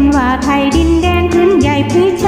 นว่าไทยดินแดงพื้นใหญ่พื้นช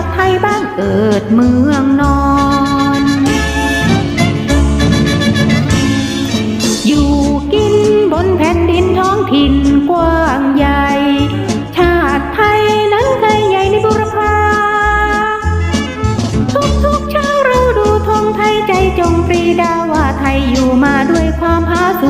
าติไทยบ้านเกิดเมืองนอน อยู่กินบนแผ่นดินท้องถิ่นกว้างใหญ่ ชาติไทยนั้นเคยใหญ่ในบุรพาทุกทุกเช้าเราดูธงไทยใจจงปรีดาว่าไทยอยู่มาด้วยความผาสุ